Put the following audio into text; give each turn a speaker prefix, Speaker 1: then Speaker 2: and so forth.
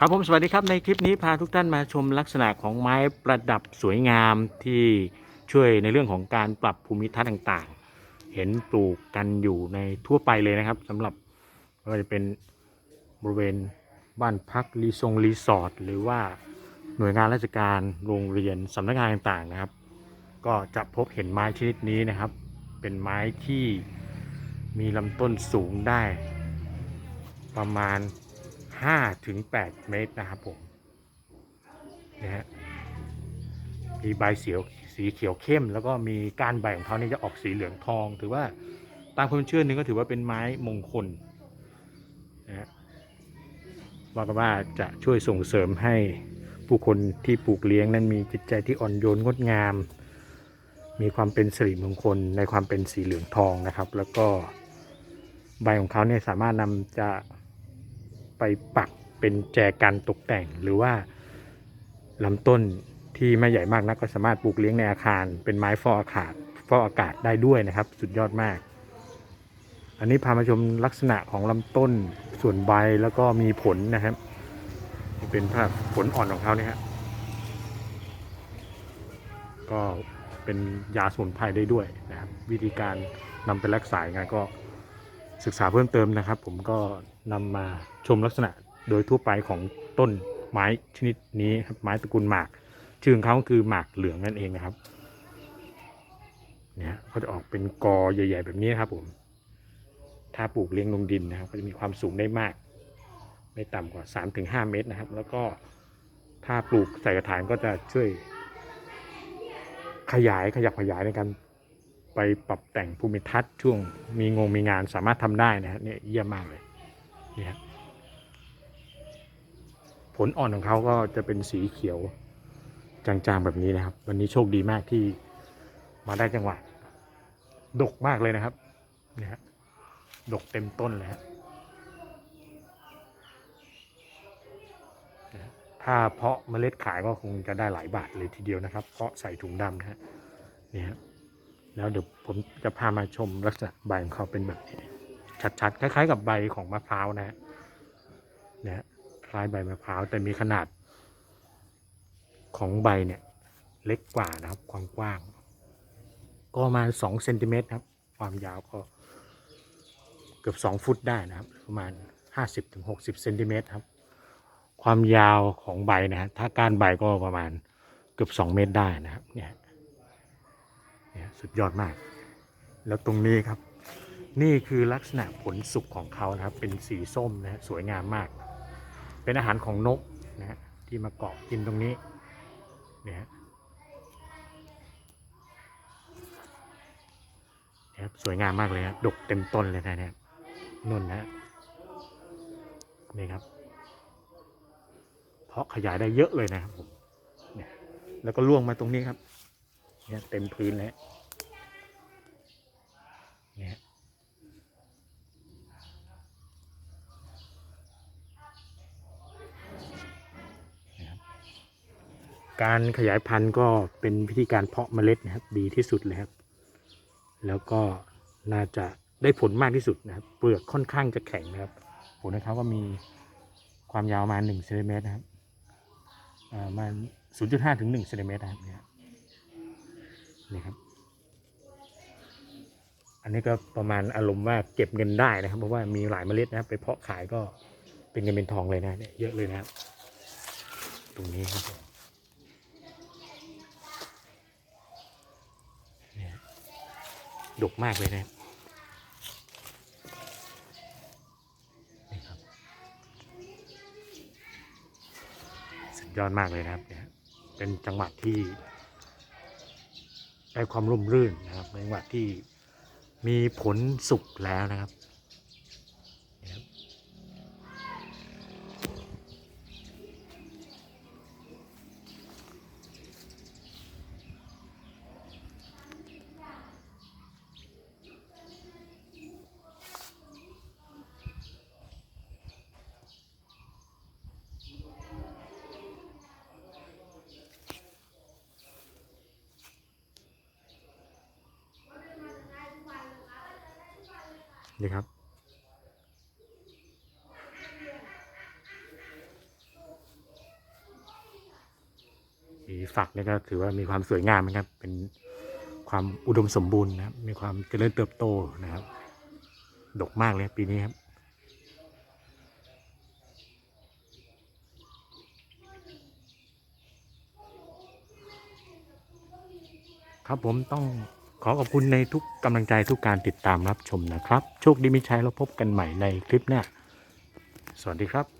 Speaker 1: ครับผมสวัสดีครับในคลิปนี้พาทุกท่านมาชมลักษณะของไม้ประดับสวยงามที่ช่วยในเรื่องของการปรับภูมิทัศน์ต่างๆ เห็นปลูกกันอยู่ในทั่วไปเลยนะครับสำหรับไม่ว่าจะเป็นบริเวณบ้านพักรีสงรีสอร์ทหรือว่าหน่วยงานราชการโรงเรียนสำนักงานต่างๆนะครับ ก็จะพบเห็นไม้ชนิดนี้นะครับ เป็นไม้ที่มีลำต้นสูงได้ ประมาณ 5ถึง8เมตรนะครับผมนะฮะมีใบเสียวสีเขียวเข้ม แล้วก็มีก้านใบของเขาเนี่ยจะออกสีเหลืองทอง ถือว่าตามความเชื่อหนึ่งก็ถือว่าเป็นไม้มงคลนะฮะว่ากันว่าจะช่วยส่งเสริมให้ผู้คนที่ปลูกเลี้ยงนั้นมีจิตใจที่อ่อนโยนงดงาม มีความเป็นสิริมงคลในความเป็นสีเหลืองทองนะครับ แล้วก็ใบของเขาเนี่ยสามารถนำจะ ไปปักเป็นแจกันตกแต่ง หรือว่าลำต้นที่ไม่ใหญ่มากนักก็สามารถปลูกเลี้ยงในอาคาร เป็นไม้ฟอกอากาศฟอกอากาศได้ด้วยนะครับ สุดยอดมาก อันนี้พามาชมลักษณะของลำต้นส่วนใบแล้วก็มีผลนะครับเป็นภาพผลอ่อนของเขาเนี่ยฮะก็เป็นยาสมุนไพรได้ด้วยนะครับวิธีการนำไปรักษายงไงก็ ศึกษาเพิ่มเติมนะครับ ผมก็นำมาชมลักษณะโดยทั่วไปของต้นไม้ชนิดนี้ครับไม้ตระกูลหมาก ชื่อของเขาคือหมากเหลืองนั่นเองนะครับเนี่ยเขาจะออกเป็นกอใหญ่ ๆ แบบนี้นครับผม ถ้าปลูกเลี้ยงลงดินนะครับ ก็จะมีความสูงได้มาก ไม่ต่ำกว่า 3-5 เมตรนะครับ แล้วก็ถ้าปลูกใส่กระถางก็จะช่วยขยายขยับขยายในการ ไปปรับแต่งภูมิทัศน์ช่วงมีงงมีงานสามารถทำได้นะฮะเนี่ยเยี่ยมมากเลยเนี่ยผลอ่อนของเขาก็จะเป็นสีเขียวจางๆแบบนี้นะครับ วันนี้โชคดีมากที่มาได้จังหวะดกมากเลยนะครับเนี่ยฮะดกเต็มต้นเลยฮะถ้าเพาะเมล็ดขายก็คงจะได้หลายบาทเลยทีเดียวนะครับ เพาะใส่ถุงดำนะฮะเนี่ยฮะ แล้วเดี๋ยวผมจะพามาชมลักษณะใบของเขาเป็นแบบนี้ชัดๆ คล้ายๆ กับใบของมะพร้าวนะฮะนะฮะคล้ายใบมะพร้าวแต่มีขนาด ของใบเนี่ยเล็กกว่านะครับ ความกว้าง ก็ประมาณ2เซนติเมตรครับ ความยาวก็เกือบ2ฟุตได้นะครับ ประมาณ50-60เซนติเมตรครับ ความยาวของใบนะฮะถ้าก้านใบก็ประมาณเกือบ2เมตรได้นะครับเนี่ย เนี่ยสุดยอดมาก แล้วตรงนี้ครับ นี่คือลักษณะผลสุกของเขานะครับ เป็นสีส้มนะฮะสวยงามมาก เป็นอาหารของนกนะฮะที่มาเกาะกินตรงนี้เนี่ยฮะนะครับสวยงามมากเลยครดกเต็มต้นเลยนะครับนุ่นนะฮะนี่ครับ เพราะขยายได้เยอะเลยนะครับผมเนี่ยแล้วก็ล่วงมาตรงนี้ครับ เนี่ยเต็มพื้นแล้วเนี่ยนะการขยายพันธุ์ก็เป็นวิธีการเพาะเมล็ดนะครับ ดีที่สุดเลยครับ แล้วก็น่าจะได้ผลมากที่สุดนะครับ เปลือกค่อนข้างจะแข็งนะครับผลนะครับก็มีความยาวประมาณ1เซนติเมตรนะครับอ่าประมาณ0.5ถึง1เซนติเมตรนะครับ นี่ยนี่ครับ อันนี้ก็ประมาณอารมณ์ว่าเก็บเงินได้นะครับ เพราะว่ามีหลายเมล็ดนะครับ ไปเพาะขายก็เป็นเงินเป็นทองเลยนะเนี่ยเยอะเลยนะครับ ตรงนี้ครับดกมากเลยนะครับนี่ครับสุดยอดมากเลยนะครับ เป็นจังหวัดที่ ได้ความร่มรื่นนะครับในจังหวัดที่มีผลสุกแล้วนะครับ นี่ครับ สีฝักนี่ก็ถือว่ามีความสวยงามนะครับ เป็นความอุดมสมบูรณ์นะครับ มีความเจริญเติบโตนะครับ ดกมากเลยปีนี้ครับครับผมต้อง อขอบคุณในทุกกำลังใจทุกการติดตามรับชมนะครับ โชคดีมิชัยเราพบกันใหม่ในคลิปหน้า สวัสดีครับ